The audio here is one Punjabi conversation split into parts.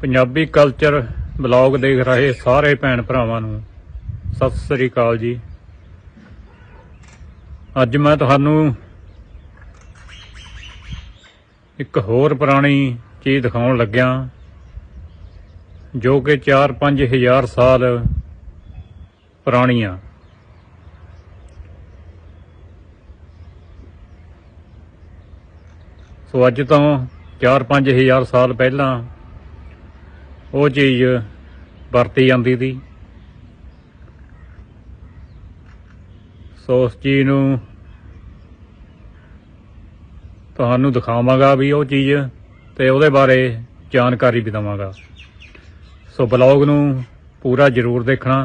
ਪੰਜਾਬੀ ਕਲਚਰ ਬਲੌਗ ਦੇਖ ਰਹੇ ਸਾਰੇ ਭੈਣ ਭਰਾਵਾਂ ਨੂੰ। ਸਤਿ ਸ੍ਰੀ ਅਕਾਲ ਜੀ। ਅੱਜ ਮੈਂ ਤੁਹਾਨੂੰ ਇੱਕ ਹੋਰ ਪੁਰਾਣੀ ਚੀਜ਼ ਦਿਖਾਉਣ ਲੱਗਿਆ, ਜੋ ਕਿ 4-5 ਹਜ਼ਾਰ ਸਾਲ ਪੁਰਾਣੀ ਆ ਸੋ ਅੱਜ ਤੋਂ 4-5 ਹਜ਼ਾਰ ਸਾਲ ਪਹਿਲਾਂ ਉਹ ਚੀਜ਼ ਵਰਤੀ ਜਾਂਦੀ ਸੀ। ਸੋ ਉਸ ਚੀਜ਼ ਨੂੰ ਤੁਹਾਨੂੰ ਦਿਖਾਵਾਂਗਾ ਵੀ ਉਹ ਚੀਜ਼ ਤੇ ਉਹਦੇ ਬਾਰੇ ਜਾਣਕਾਰੀ ਵੀ ਦਵਾਂਗਾ। ਸੋ ਬਲੌਗ ਨੂੰ ਪੂਰਾ ਜ਼ਰੂਰ ਦੇਖਣਾ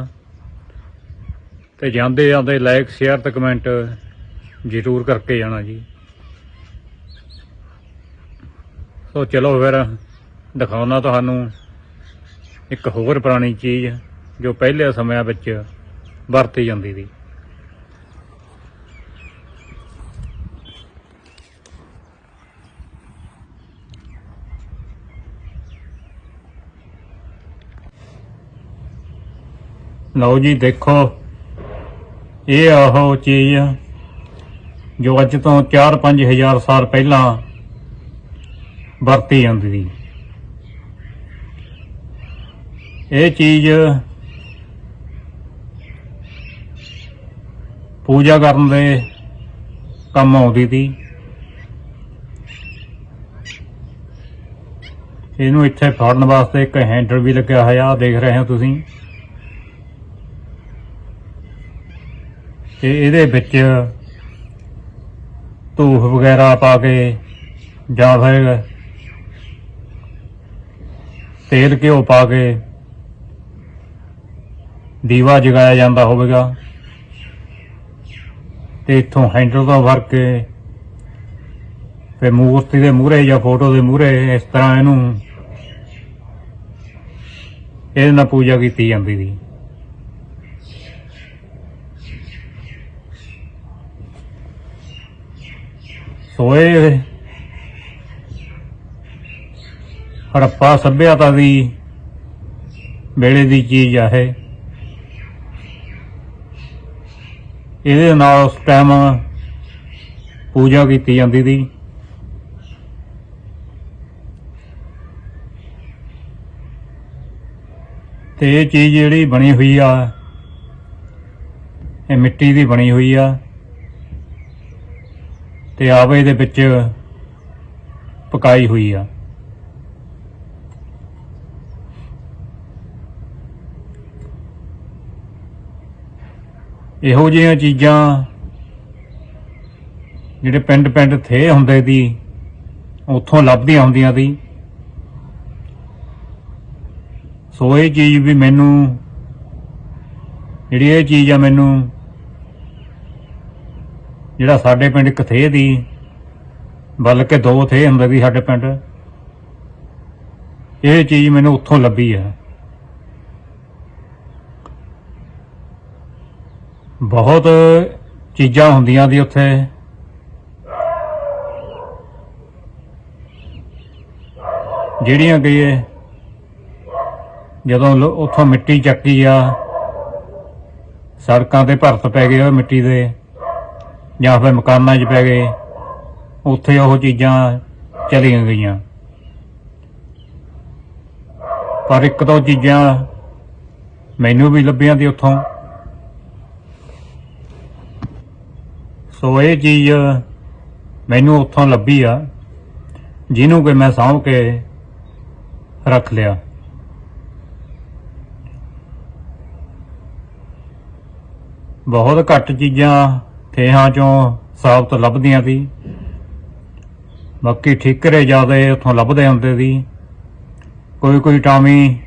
ਤੇ ਜਾਂਦੇ ਜਾਂਦੇ ਲਾਈਕ ਸ਼ੇਅਰ ਤੇ ਕਮੈਂਟ ਜ਼ਰੂਰ ਕਰਕੇ ਜਾਣਾ ਜੀ। ਸੋ ਚਲੋ ਫਿਰ ਦਿਖਾਉਣਾ ਤੁਹਾਨੂੰ ਇੱਕ ਹੋਰ ਪੁਰਾਣੀ ਚੀਜ਼ ਜੋ ਪਹਿਲੇ ਸਮਿਆਂ ਵਿੱਚ ਵਰਤੀ ਜਾਂਦੀ ਸੀ। ਲਓ ਜੀ, ਦੇਖੋ। ਇਹ ਆ ਉਹ ਚੀਜ਼ ਜੋ ਅੱਜ ਤੋਂ 4-5 ਹਜ਼ਾਰ ਸਾਲ ਪਹਿਲਾਂ ਵਰਤੀ ਜਾਂਦੀ ਸੀ। ਇਹ ਚੀਜ਼ ਪੂਜਾ ਕਰਨ ਦੇ ਕੰਮ ਆਉਂਦੀ ਸੀ। ਇਹਨੂੰ ਇੱਥੇ ਫੜਨ ਵਾਸਤੇ ਇੱਕ ਹੈਂਡਲ ਵੀ ਲੱਗਿਆ ਹੋਇਆ ਆ ਦੇਖ ਰਹੇ ਹੋ ਤੁਸੀਂ। ਤੇ ਇਹਦੇ ਵਿੱਚ ਧੂਫ ਵਗੈਰਾ ਪਾ ਕੇ ਜਾਂ ਫਿਰ ਤੇਲ ਘਿਓ ਪਾ ਕੇ ਦੀਵਾ ਜਗਾਇਆ ਜਾਂਦਾ ਹੋਵੇਗਾ। ਤੇ ਇੱਥੋਂ ਹੈਂਡਲ ਤੋਂ ਵਰ ਕੇ ਤੇ ਮੂਰਤੀ ਦੇ ਮੂਹਰੇ ਜਾਂ ਫੋਟੋ ਦੇ ਮੂਹਰੇ ਇਸ ਤਰ੍ਹਾਂ ਇਹਨੂੰ ਇਹਦੇ ਨਾਲ ਪੂਜਾ ਕੀਤੀ ਜਾਂਦੀ ਸੀ। ਸੋ ਇਹ ਹੜੱਪਾ ਸੱਭਿਅਤਾ ਦੀ ਵੇਲੇ ਦੀ ਚੀਜ਼ ਆ ਇਹ। ਇਹਦੇ ਨਾਲ ਉਸ ਟਾਈਮ ਪੂਜਾ ਕੀਤੀ ਜਾਂਦੀ ਸੀ। ਤੇ ਇਹ ਚੀਜ਼ ਜਿਹੜੀ ਬਣੀ ਹੋਈ ਆ, ਇਹ ਮਿੱਟੀ ਦੀ ਬਣੀ ਹੋਈ ਆ। ਤੇ ਆਵੇ ਦੇ ਵਿੱਚ ਪਕਾਈ ਹੋਈ ਆ। ਇਹੋ ਜਿਹੀਆਂ ਚੀਜ਼ਾਂ ਜਿਹੜੇ ਪਿੰਡ ਪਿੰਡ ਥੇ ਹੁੰਦੇ ਦੀ, ਉੱਥੋਂ ਲੱਭਦੀਆਂ ਹੁੰਦੀਆਂ ਦੀ। ਸੋ ਇਹ ਚੀਜ਼ ਵੀ ਮੈਨੂੰ, ਜਿਹੜੀ ਇਹ ਚੀਜ਼ ਆ ਮੈਨੂੰ, ਜਿਹੜਾ ਸਾਡੇ ਪਿੰਡ ਇੱਕ ਥੇ ਦੀ, ਬਲਕਿ ਦੋ ਥੇ ਹੁੰਦੇ ਦੀ ਸਾਡੇ ਪਿੰਡ, ਇਹ ਚੀਜ਼ ਮੈਨੂੰ ਉੱਥੋਂ ਲੱਭੀ ਹੈ ਬਹੁਤ ਚੀਜ਼ਾਂ ਹੁੰਦੀਆਂ ਦੀ ਉੱਥੇ। ਜਿਹੜੀਆਂ ਕਿ ਜਦੋਂ ਲੋ- ਉੱਥੋਂ ਮਿੱਟੀ ਚੱਕੀ ਆ, ਸੜਕਾਂ ਤੇ ਭਰਤ ਪੈ ਗਏ ਉਹ ਮਿੱਟੀ ਦੇ, ਜਾਂ ਫਿਰ ਮਕਾਨਾਂ 'ਚ ਪੈ ਗਏ, ਉੱਥੇ ਉਹ ਚੀਜ਼ਾਂ ਚਲੀਆਂ ਗਈਆਂ। ਪਰ ਇੱਕ ਦੋ ਚੀਜ਼ਾਂ ਮੈਨੂੰ ਵੀ ਲੱਭੀਆਂ ਦੀ ਉੱਥੋਂ। ਸੋ ਇਹ ਚੀਜ਼ ਮੈਨੂੰ ਉੱਥੋਂ ਲੱਭੀ ਆ, ਜਿਹਨੂੰ ਕਿ ਮੈਂ ਸਾਂਭ ਕੇ ਰੱਖ ਲਿਆ। ਬਹੁਤ ਘੱਟ ਚੀਜ਼ਾਂ ਥੇਹਾਂ ਚੋਂ ਸਾਬਤ ਲੱਭਦੀਆਂ ਸੀ। ਬਾਕੀ ਠੀਕਰੇ ਜ਼ਿਆਦਾ ਉੱਥੋਂ ਲੱਭਦੇ ਹੁੰਦੇ ਸੀ। ਕੋਈ ਕੋਈ ਟਾਮੀ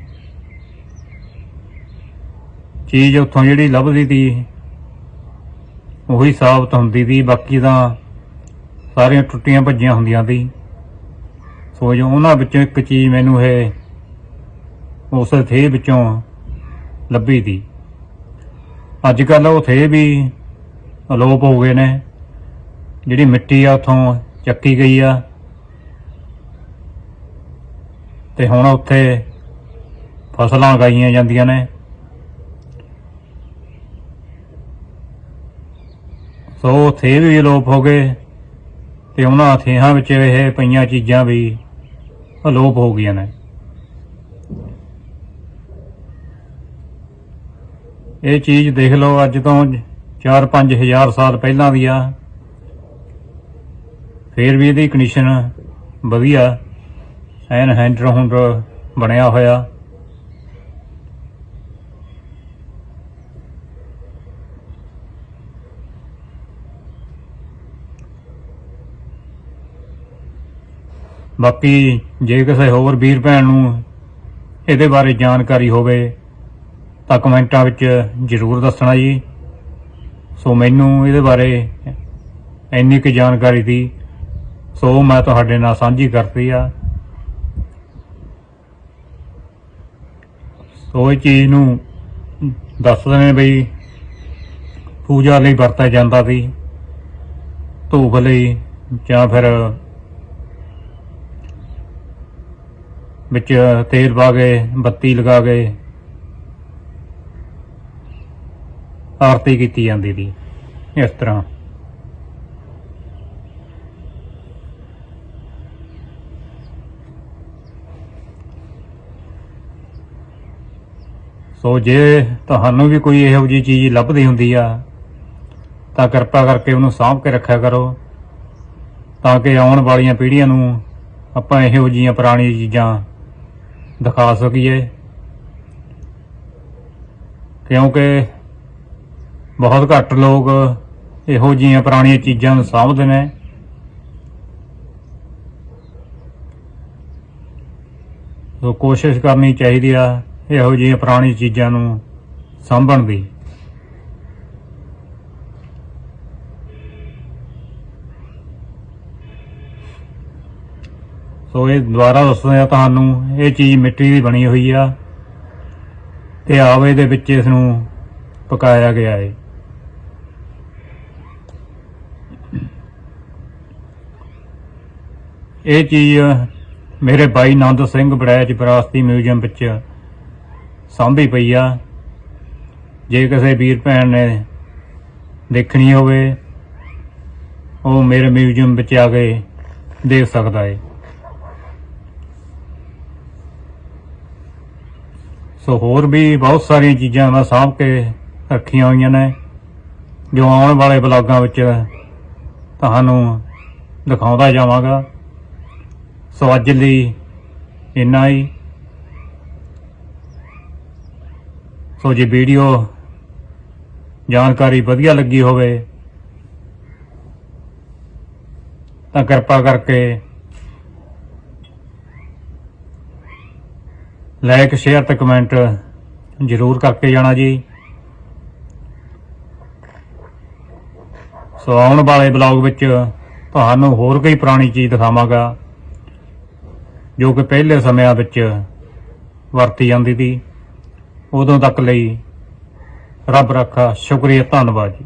ਚੀਜ਼ ਉੱਥੋਂ ਜਿਹੜੀ ਲੱਭਦੀ ਸੀ ਉਹੀ ਸਾਬਤ ਹੁੰਦੀ ਸੀ ਬਾਕੀ ਤਾਂ ਸਾਰੀਆਂ ਟੁੱਟੀਆਂ ਭੱਜੀਆਂ ਹੁੰਦੀਆਂ ਸੀ ਸੋ ਜੋ ਉਹਨਾਂ ਵਿੱਚੋਂ ਇੱਕ ਚੀਜ਼ ਮੈਨੂੰ ਇਹ, ਉਸ ਥੇ ਵਿੱਚੋਂ ਲੱਭੀ ਸੀ ਅੱਜ ਕੱਲ ਉਹ ਥੇ ਵੀ ਅਲੋਪ ਹੋ ਗਏ ਨੇ। ਜਿਹੜੀ ਮਿੱਟੀ ਆ, ਉਥੋਂ ਚੱਕੀ ਗਈ ਆ। ਤੇ ਹੁਣ ਉੱਥੇ ਫਸਲਾਂ ਉਗਾਈਆਂ ਜਾਂਦੀਆਂ ਨੇ। ਸੋ ਥੇ ਵੀ ਅਲੋਪ ਹੋ ਗਏ ਤੇ ਉਹਨਾਂ ਥੇਹਾਂ ਵਿੱਚ ਇਹ ਪਈਆਂ ਚੀਜ਼ਾਂ ਵੀ ਅਲੋਪ ਹੋ ਗਈਆਂ ਨੇ। ਇਹ ਚੀਜ਼ ਦੇਖ ਲਓ, ਅੱਜ ਤੋਂ 4-5 ਹਜ਼ਾਰ ਸਾਲ ਪਹਿਲਾਂ ਦੀ ਆ। ਫੇਰ ਵੀ ਇਹਦੀ ਕੰਡੀਸ਼ਨ ਵਧੀਆ ਐਨ ਹੈਂਡਰ ਹੁੰਡਰ ਬਣਿਆ ਹੋਇਆ। ਬਾਕੀ ਜੇ ਕਿਸੇ ਹੋਰ ਵੀਰ ਭੈਣ ਨੂੰ ਇਹਦੇ ਬਾਰੇ ਜਾਣਕਾਰੀ ਹੋਵੇ, ਤਾਂ ਕਮੈਂਟਾਂ ਵਿੱਚ ਜ਼ਰੂਰ ਦੱਸਣਾ ਜੀ। ਸੋ ਮੈਨੂੰ ਇਹਦੇ ਬਾਰੇ ਇੰਨੀ ਕੁ ਜਾਣਕਾਰੀ ਦੀ ਸੋ ਮੈਂ ਤੁਹਾਡੇ ਨਾਲ ਸਾਂਝੀ ਕਰਤੀ ਆ। ਸੋ ਇਹ ਚੀਜ਼ ਨੂੰ ਦੱਸਦੇ ਨੇ ਬਈ, ਪੂਜਾ ਲਈ ਵਰਤਿਆ ਜਾਂਦਾ ਸੀ, ਧੂਪ ਲਈ ਜਾਂ ਫਿਰ ਵਿੱਚ ਤੇਲ ਪਾ ਗਏ ਬੱਤੀ ਲਗਾ ਕੇ ਆਰਤੀ ਕੀਤੀ ਜਾਂਦੀ ਸੀ, ਇਸ ਤਰ੍ਹਾਂ। ਸੋ ਜੇ ਤੁਹਾਨੂੰ ਵੀ ਕੋਈ ਇਹੋ ਜਿਹੀ ਚੀਜ਼ ਲੱਭਦੀ ਹੁੰਦੀ ਆ, ਤਾਂ ਕਿਰਪਾ ਕਰਕੇ ਉਹਨੂੰ ਸਾਂਭ ਕੇ ਰੱਖਿਆ ਕਰੋ, ਤਾਂ ਕਿ ਆਉਣ ਵਾਲੀਆਂ ਪੀੜ੍ਹੀਆਂ ਨੂੰ ਆਪਾਂ ਇਹੋ ਜਿਹੀਆਂ ਪੁਰਾਣੀਆਂ ਚੀਜ਼ਾਂ ਦਿਖਾ ਸਕੀਏ। ਕਿਉਂਕਿ ਬਹੁਤ ਘੱਟ ਲੋਕ ਇਹੋ ਜਿਹੀਆਂ ਪੁਰਾਣੀਆਂ ਚੀਜ਼ਾਂ ਨੂੰ ਸਾਂਭਦੇ ਨੇ। ਸੋ ਕੋਸ਼ਿਸ਼ ਕਰਨੀ ਚਾਹੀਦੀ ਆ ਇਹੋ ਜਿਹੀਆਂ ਪੁਰਾਣੀਆਂ ਚੀਜ਼ਾਂ ਨੂੰ ਸਾਂਭਣ ਦੀ। ਸੋ ਇਹ ਦੁਬਾਰਾ ਦੱਸਦੇ ਆ ਤੁਹਾਨੂੰ, ਇਹ ਚੀਜ਼ ਮਿੱਟੀ ਦੀ ਬਣੀ ਹੋਈ ਆ ਤੇ ਆਵੇ ਦੇ ਵਿੱਚ ਇਸ ਨੂੰ ਪਕਾਇਆ ਗਿਆ ਹੈ ਇਹ ਚੀਜ਼ ਮੇਰੇ ਬਾਈ ਨੰਦ ਸਿੰਘ ਬੜੈਚ ਵਿਰਾਸਤੀ ਮਿਊਜ਼ੀਅਮ ਵਿੱਚ ਸਾਂਭੀ ਪਈ ਆ। ਜੇ ਕਿਸੇ ਵੀਰ ਭੈਣ ਨੇ ਦੇਖਣੀ ਹੋਵੇ, ਉਹ ਮੇਰੇ ਮਿਊਜ਼ੀਅਮ ਵਿੱਚ ਆ ਕੇ ਦੇਖ ਸਕਦਾ ਹੈ ਸੋ ਹੋਰ ਵੀ ਬਹੁਤ ਸਾਰੀਆਂ ਚੀਜ਼ਾਂ ਮੈਂ ਸਾਂਭ ਕੇ ਰੱਖੀਆਂ ਹੋਈਆਂ ਨੇ। ਜੋ ਆਉਣ ਵਾਲੇ ਬਲੌਗਾਂ ਵਿੱਚ ਤੁਹਾਨੂੰ ਦਿਖਾਉਂਦਾ ਜਾਵਾਂਗਾ। ਸੋ ਅੱਜ ਲਈ ਇੰਨਾ ਹੀ। ਸੋ ਜੇ ਵੀਡੀਓ ਜਾਣਕਾਰੀ ਵਧੀਆ ਲੱਗੀ ਹੋਵੇ ਤਾਂ ਕਿਰਪਾ ਕਰਕੇ ਲਾਈਕ ਸ਼ੇਅਰ ਤੇ ਕਮੈਂਟ ਜ਼ਰੂਰ ਕਰਕੇ ਜਾਣਾ ਜੀ। ਸੋ ਆਉਣ ਵਾਲੇ ਬਲੌਗ ਵਿੱਚ ਤੁਹਾਨੂੰ ਹੋਰ ਕਈ ਪੁਰਾਣੀ ਚੀਜ਼ ਦਿਖਾਵਾਂਗਾ, ਜੋ ਕਿ ਪਹਿਲੇ ਸਮਿਆਂ ਵਿੱਚ ਵਰਤੀ ਜਾਂਦੀ ਸੀ। ਉਦੋਂ ਤੱਕ ਲਈ ਰੱਬ ਰੱਖਾ, ਸ਼ੁਕਰੀਆ, ਧੰਨਵਾਦ ਜੀ।